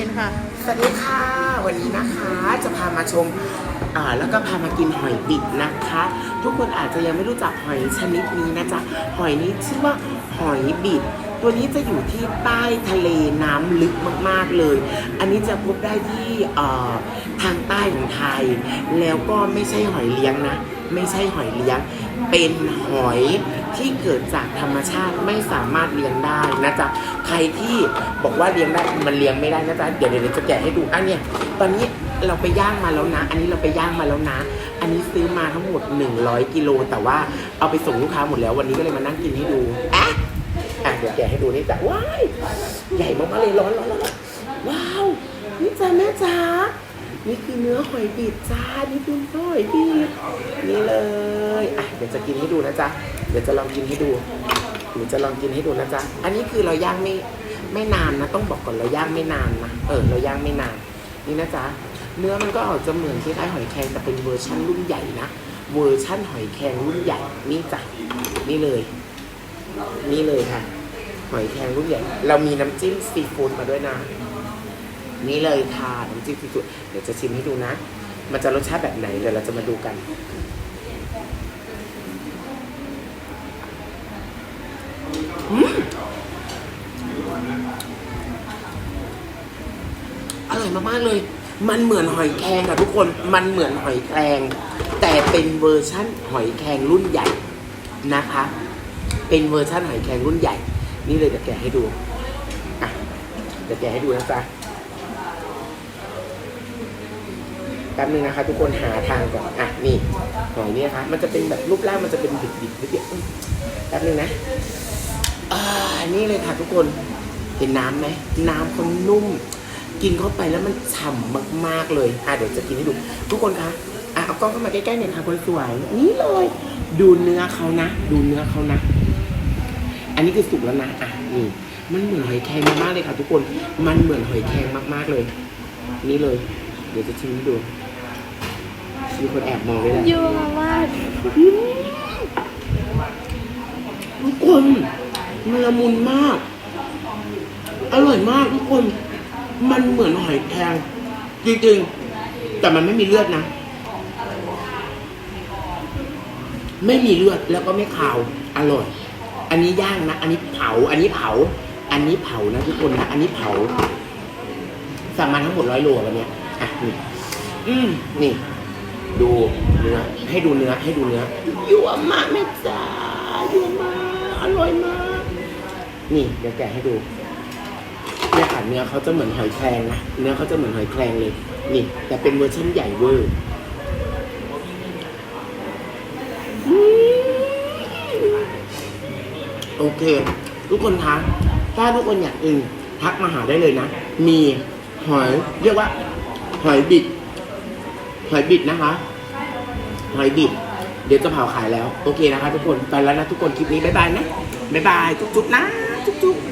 ชิญค่ะ สวัสดีค่ะ วันนี้นะคะจะพามาชมอ่าแล้วก็พามากินหอยบิดนะคะ ทุกคนอาจจะยังไม่รู้จักหอยชนิดนี้นะจ๊ะหอยนี้ชื่อว่าหอยบิด ตัวนี้จะอยู่ที่ใต้ทะเลน้ำลึกมากๆเลย อันนี้จะพบได้ที่ทางใต้ของไทย แล้วก็ไม่ใช่หอยเลี้ยงนะ ไม่ใช่หอยเลี้ยง เป็นหอยที่เกิดจากธรรมชาติไม่สามารถเลี้ยงได้นะจ๊ะ ใครที่บอกว่าเลี้ยงได้มันเลี้ยงไม่ได้นะจ๊ะเดี๋ยวเดี๋ยวจะแกะให้ดูอันเนี้ยตอนนี้เราไปย่างมาแล้วนะ อันนี้เราไปย่างมาแล้วนะ อันนี้ซื้อมาทั้งหมด 100 กิโล แต่ว่าเอาไปส่งลูกค้าหมดแล้ววันนี้ก็เลยมานั่งกินให้ดูอะอะเดี๋ยวแกะให้ดูนี่จ้ะว้ายใหญ่มากๆเลยร้อนร้อนร้อนร้อนว้าวนี่จ้ะแม่จ๋านี่คือเนื้อหอยบีบจ้า นี่คือหอยบีบนี่เลยอะเดี๋ยวจะกินให้ดูนะจ๊ะ เดี๋ยวจะลองกินให้ดู หนูจะลองกินให้ดูนะจ๊ะ อันนี้คือเราย่างไม่ไม่นานนะ ต้องบอกก่อนเราย่างไม่นานนะ เออเราย่างไม่นาน นี่นะจ๊ะ เนื้อมันก็ออกจะเหมือนคล้ายๆหอยแครงแต่เป็นเวอร์ชั่นรุ่นใหญ่นะ เวอร์ชั่นหอยแครงรุ่นใหญ่ นี่จ้ะ นี่เลย นี่เลยค่ะ หอยแครงรุ่นใหญ่ เรามีน้ำจิ้มซีฟู้ดมาด้วยนะ นี่เลยค่ะน้ำจิ้มซีฟู้ดเดี๋ยวจะชิมให้ดูนะ มันจะรสชาติแบบไหนเดี๋ยวเราจะมาดูกัน อร่อยมากๆเลย มันเหมือนหอยแครงอะทุกคน มันเหมือนหอยแครง แต่เป็นเวอร์ชั่นหอยแครงรุ่นใหญ่นะคะ เป็นเวอร์ชั่นหอยแครงรุ่นใหญ่ นี่เลยเดี๋ยวแกะให้ดูอะเดี๋ยวแกะให้ดูนะจ๊ะแป๊บนึงนะคะ ทุกคนหาทางก่อน อะนี่หอยนี่นะคะมันจะเป็นแบบรูปร่างมันจะเป็นบิดบิดๆเดียวอืมแป๊บนึงนะ อ่านี่เลยค่ะทุกคนเห็นน้ำไหมน้ำเขานุ่ม กินเข้าไปแล้วมันฉ่ำมากๆเลยอะเดี๋ยวจะกินให้ดู ทุกคนคะอะเอากล้องเข้ามาใกล้ๆหน่อยค่ะคนสวยนี่เลย ดูเนื้อเขานะ ดูเนื้อเขานะ อันนี้คือสุกแล้วนะอะนี่มันเหมือนหอยแครงมากๆเลยค่ะ ทุกคนมันเหมือนหอยแครงมากๆเลย นี่เลย เดี๋ยวจะชิมให้ดูมีคนแอบมองด้วยแหละยั่วมากทุกคน มันละมุนมาก อร่อยมากทุกคน มันเหมือนหอยแครงจริงๆ แต่มันไม่มีเลือดนะ ไม่มีเลือดแล้วก็ไม่คาว อร่อย อันนี้ย่างนะ อันนี้เผา อันนี้เผา อันนี้เผานะทุกคนนะ อันนี้เผา สั่งมาทั้งหมดร้อยโลวันเนี้ยอะนี่ อืมนี่ ดูเนื้อ ให้ดูเนื้อ ให้ดูเนื้อยั่วมากแม่จ๋ายั่วมากอร่อยมาก นี่เดี๋ยวแกะให้ดูเนี่ยค่ะเนื้อเขาจะเหมือนหอยแครงนะเนื้อเขาจะเหมือนหอยแครงเลย นี่ แต่เป็นเวอร์ชันใหญ่เวอร์โอเค ทุกคนคะถ้าทุกคนอยากอื่นทักมาหาได้เลยนะ มีหอยเรียกว่า หอยบิด หอยบิดนะคะ หอยบิด เดี๋ยวจะเผาขายแล้ว โอเคนะคะ ทุกคนไปแล้วนะทุกคนคลิปนี้บ๊ายบายนะบ๊ายบายจุ๊บๆนะ จุ๊บๆ